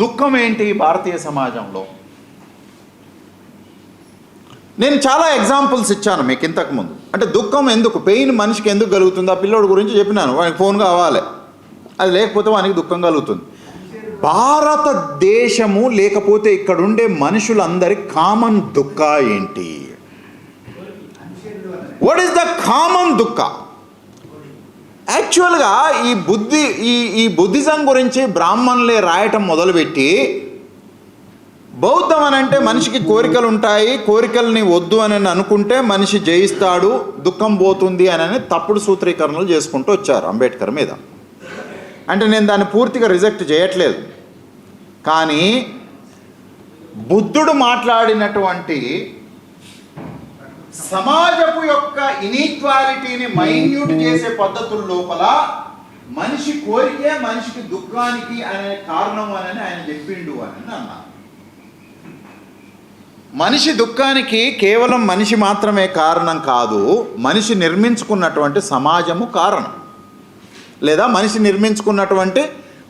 దుఃఖం ఏంటి భారతీయ సమాజంలో? నేను చాలా ఎగ్జాంపుల్స్ ఇచ్చాను మీకు ఇంతకుముందు అంటే దుఃఖం ఎందుకు? పెయిన్ మనిషికి ఎందుకు కలుగుతుంది? ఆ పిల్లోడి గురించి చెప్పినాను. వానికి ఫోన్ కావాలి. అది లేకపోతే వానికి దుఃఖం కలుగుతుంది. భారతదేశము లేకపోతే ఇక్కడ ఉండే మనుషులందరి కామన్ దుఃఖ ఏంటి? వాట్ ఈస్ ద కామన్ దుఃఖ? యాక్చువల్గా ఈ బుద్ధి ఈ ఈ బుద్ధిజం గురించి బ్రాహ్మణులే రాయటం మొదలుపెట్టి బౌద్ధం అని అంటే మనిషికి కోరికలు ఉంటాయి కోరికల్ని వద్దు అని అనుకుంటే మనిషి జయిస్తాడు దుఃఖం పోతుంది అని తప్పుడు సూత్రీకరణలు చేసుకుంటూ వచ్చారు అంబేద్కర్ మీద. అంటే నేను దాన్ని పూర్తిగా రిజెక్ట్ చేయట్లేదు. కానీ బుద్ధుడు మాట్లాడినటువంటి సమాజపు యొక్క ఇనీక్వాలిటీని మైన్యూట్ చేసే పద్ధతుల లోపల మనిషి కోరికే మనిషికి దుఃఖానికి అనే కారణం అని ఆయన చెప్పిండు అని అన్నారు మనిషి దుఃఖానికి కేవలం మనిషి మాత్రమే కారణం కాదు మనిషి నిర్మించుకున్నటువంటి సమాజము కారణం. లేదా మనిషి నిర్మించుకున్నటువంటి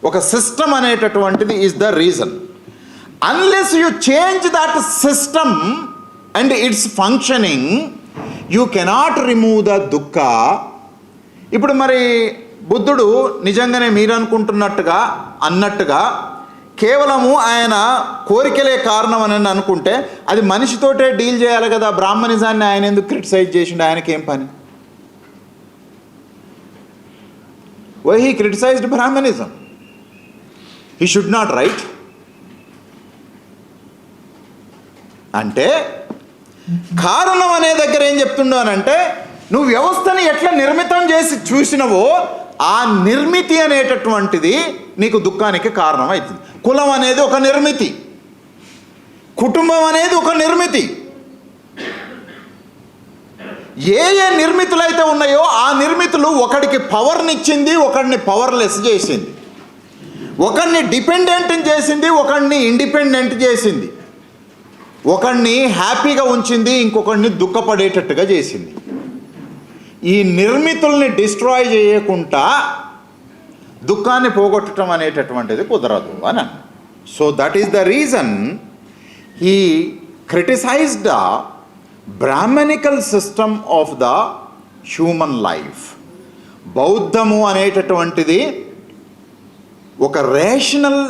ఒక సిస్టమ్ అనేటటువంటిది is the reason unless you change that system and its functioning you cannot remove the దుఃఖ ఇప్పుడు మరి బుద్ధుడు నిజంగానే మీరు అనుకుంటున్నట్టుగా అన్నట్టుగా కేవలము ఆయన కోరికలే కారణం అని అనుకుంటే అది మనిషితోటే డీల్ చేయాలి కదా. బ్రాహ్మణిజాన్ని ఆయన ఎందుకు క్రిటిసైజ్ చేసిండు? ఆయనకేం పని? Why he criticized Brahminism? He should not right అంటే కారణం అనే దగ్గర ఏం చెప్తున్నానంటే నువ్వు వ్యవస్థని ఎట్లా నిర్మితం చేసి చూసినవో ఆ నిర్మితి అనేటటువంటిది నీకు దుఃఖానికి కారణం అవుతుంది కులం అనేది ఒక నిర్మితి. కుటుంబం అనేది ఒక నిర్మితి. ఏ ఏ నిర్మితులు అయితే ఉన్నాయో ఆ నిర్మితులు ఒకడికి పవర్నిచ్చింది ఒకడిని పవర్లెస్ చేసింది. ఒకడిని డిపెండెంట్ చేసింది ఒకడిని ఇండిపెండెంట్ చేసింది. ఒకడిని హ్యాపీగా ఉంచింది ఇంకొకడిని దుఃఖపడేటట్టుగా చేసింది. ఈ నిర్మితుల్ని డిస్ట్రాయ్ చేయకుండా దుఃఖాన్ని పోగొట్టడం అనేటటువంటిది కుదరదు అని so that is the reason he criticized the Brahminical system of the human life బౌద్ధము అనేటటువంటిది ఒక rational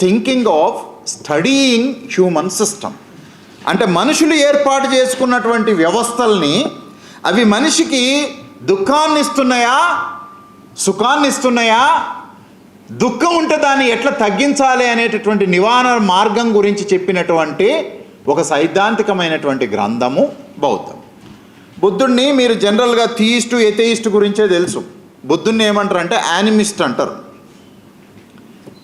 thinking of studying human system అంటే మనుషులు ఏర్పాటు చేసుకున్నటువంటి వ్యవస్థల్ని అవి మనిషికి దుఃఖాన్ని ఇస్తున్నాయా సుఖాన్ని ఇస్తున్నాయా దుఃఖం ఉంటే దాన్ని ఎట్లా తగ్గించాలి అనేటటువంటి నివారణ మార్గం గురించి చెప్పినటువంటి ఒక సైద్ధాంతికమైనటువంటి గ్రంథము బౌద్ధం. బుద్ధుడిని మీరు జనరల్గా థీయిస్టు ఎథెయిస్ట్ గురించే తెలుసు. బుద్ధుడిని ఏమంటారు అంటే యానిమిస్ట్ అంటారు.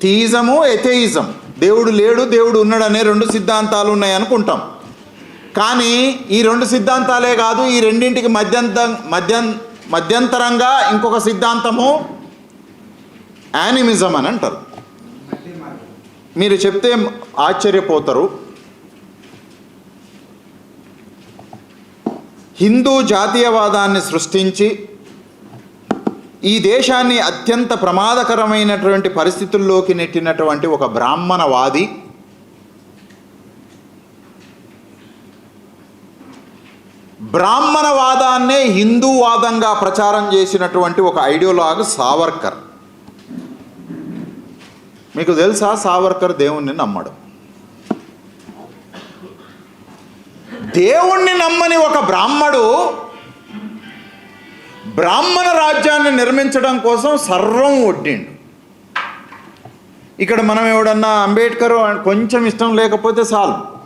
థీయిజము ఎథెయిజం. దేవుడు లేడు దేవుడు ఉన్నాడు అనే రెండు సిద్ధాంతాలు ఉన్నాయి అనుకుంటాం. కానీ ఈ రెండు సిద్ధాంతాలే కాదు ఈ రెండింటికి మధ్యంత మధ్యం మధ్యంతరంగా ఇంకొక సిద్ధాంతము యానిమిజం అని అంటారు. మీరు చెప్తే ఆశ్చర్యపోతారు. హిందూ జాతీయవాదాన్ని సృష్టించి ఈ దేశాన్ని అత్యంత ప్రమాదకరమైనటువంటి పరిస్థితుల్లోకి నెట్టినటువంటి ఒక బ్రాహ్మణవాది బ్రాహ్మణవాదాన్నే హిందూవాదంగా ప్రచారం చేసినటువంటి ఒక ఐడియోలాగ్ సావర్కర్. మీకు తెలుసా? సావర్కర్ దేవుణ్ణి నమ్మడు. దేవుణ్ణి నమ్మని ఒక బ్రాహ్మడు బ్రాహ్మణ రాజ్యాన్ని నిర్మించడం కోసం సర్వం ఒడ్డిండు. ఇక్కడ మనం ఎవడన్నా అంబేద్కర్ కొంచెం ఇష్టం లేకపోతే చాలు.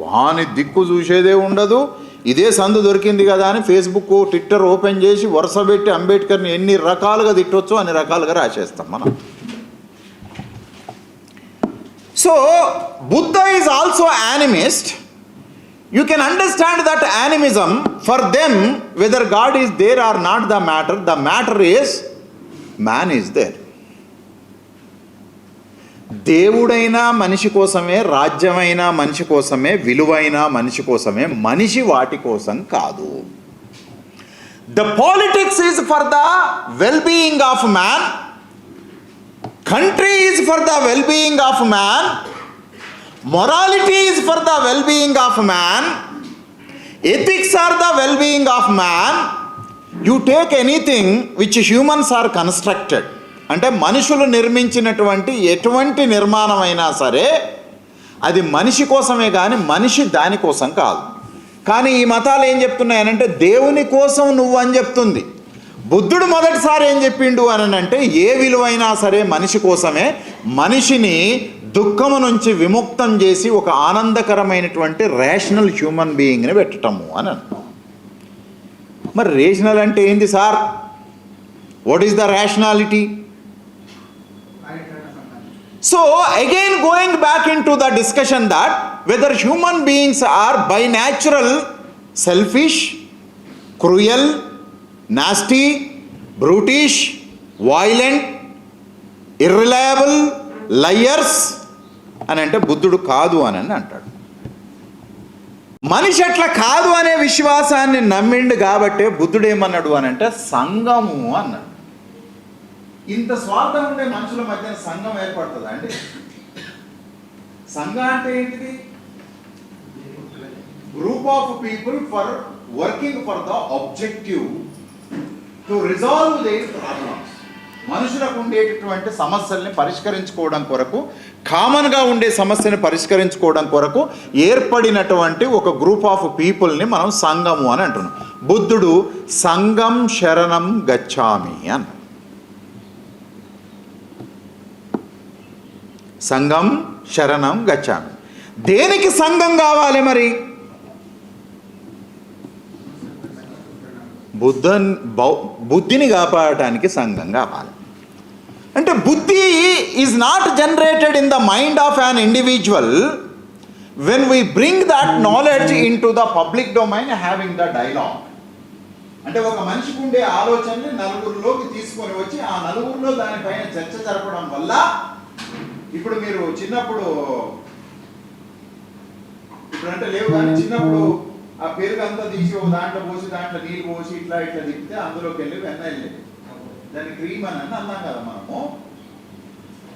వాని దిక్కు చూసేదే ఉండదు ఇదే సందు దొరికింది కదా అని ఫేస్బుక్ ట్విట్టర్ ఓపెన్ చేసి వరుస పెట్టి అంబేద్కర్ని ఎన్ని రకాలుగా తిట్టొచ్చో అన్ని రకాలుగా రాసేస్తాం మనం. So Buddha is also animist you can understand that animism for them whether God is there or not the matter the matter is man is there దేవుడైనా మనిషి కోసమే రాజ్యమైనా మనిషి కోసమే విలువైన మనిషి కోసమే మనిషి వాటి కోసం కాదు. The politics is for the well being of man country is for the well being of man morality is for the well being of man ethics are the well being of man you take anything which humans are constructed అంటే మనుషులు నిర్మించినటువంటి ఎటువంటి నిర్మాణమైనా సరే అది మనిషి కోసమే కానీ మనిషి దానికోసం కాదు. కానీ ఈ మతాలు ఏం చెప్తున్నాయనంటే దేవుని కోసం నువ్వు అని చెప్తుంది. బుద్ధుడు మొదటిసారి ఏం చెప్పిండు అని అంటే ఏ విలువైనా సరే మనిషి కోసమే మనిషిని దుఃఖము నుంచి విముక్తం చేసి ఒక ఆనందకరమైనటువంటి రేషనల్ హ్యూమన్ బీయింగ్ని పెట్టటము అని అన్నాడు. మరి రేషనల్ అంటే ఏంది sir? What is the rationality so again going back into the discussion that whether human beings are by natural selfish cruel nasty brutish violent unreliable liars అని అంటే బుద్ధుడు కాదు అని అని అంటాడు. మనిషి అట్లా కాదు అనే విశ్వాసాన్ని నమ్మిండు కాబట్టే బుద్ధుడు ఏమన్నాడు అని అంటే సంగము అన్నాడు. ఇంత స్వార్థం ఉండే మనుషుల మధ్య సంఘం ఏర్పడుతుంది అండి? సంఘం అంటే ఏంటిది? Group of people for working for the objective to resolve their problems మనుషులకు ఉండేటటువంటి సమస్యల్ని పరిష్కరించుకోవడం కొరకు కామన్గా ఉండే సమస్యని పరిష్కరించుకోవడం కొరకు ఏర్పడినటువంటి ఒక గ్రూప్ ఆఫ్ పీపుల్ని మనం సంఘము అని అంటున్నాం. బుద్ధుడు సంఘం శరణం గచ్చామి అన్నాడు సంఘం శరణం గచ్చామి. దేనికి సంఘం కావాలి మరి? బుద్ధ బుద్ధిని కాపాడటానికి సంఘం కావాలి. అంటే బుద్ధి is not generated in the mind of an individual when we bring that knowledge into the public domain having the dialogue అంటే ఒక మనిషికి ఉండే ఆలోచనని నలుగురిలోకి తీసుకొని వచ్చి ఆ నలుగురిలో దానిపైన చర్చ జరపడం వల్ల ఇప్పుడు మీరు చిన్నప్పుడు ఇప్పుడు అంటే లేవు కానీ చిన్నప్పుడు ఆ పెరుగు అంతా తీసి ఒక దాంట్లో పోసి దాంట్లో నీళ్ళు పోసి ఇట్లా ఇట్లా తిప్పితే అందులోకి వెళ్ళి వెన్న వెళ్ళేది దాన్ని క్రీమ్ అని అని అన్నాం కదా మనము.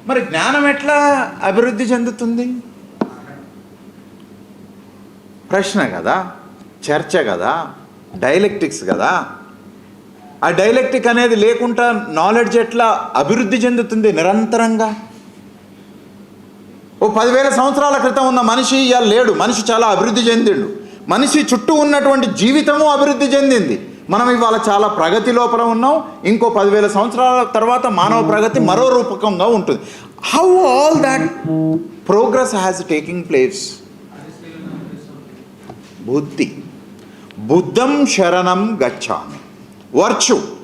మరి జ్ఞానం ఎట్లా అభివృద్ధి చెందుతుంది? ప్రశ్న కదా చర్చ కదా డైలెక్టిక్స్ కదా. ఆ డైలెక్టిక్ అనేది లేకుండా నాలెడ్జ్ ఎట్లా అభివృద్ధి చెందుతుంది నిరంతరంగా? ఓ పదివేల సంవత్సరాల క్రితం ఉన్న మనిషి ఇలా లేడు. మనిషి చాలా అభివృద్ధి చెందిండు. మనిషి చుట్టూ ఉన్నటువంటి జీవితము అభివృద్ధి చెందింది. మనం ఇవాళ చాలా ప్రగతి లోపల ఉన్నాం. ఇంకో పదివేల సంవత్సరాల తర్వాత మానవ ప్రగతి మరో రూపకంగా ఉంటుంది. How all that progress has taking place బుద్ధి. బుద్ధం శరణం గచ్చామి. వర్చు.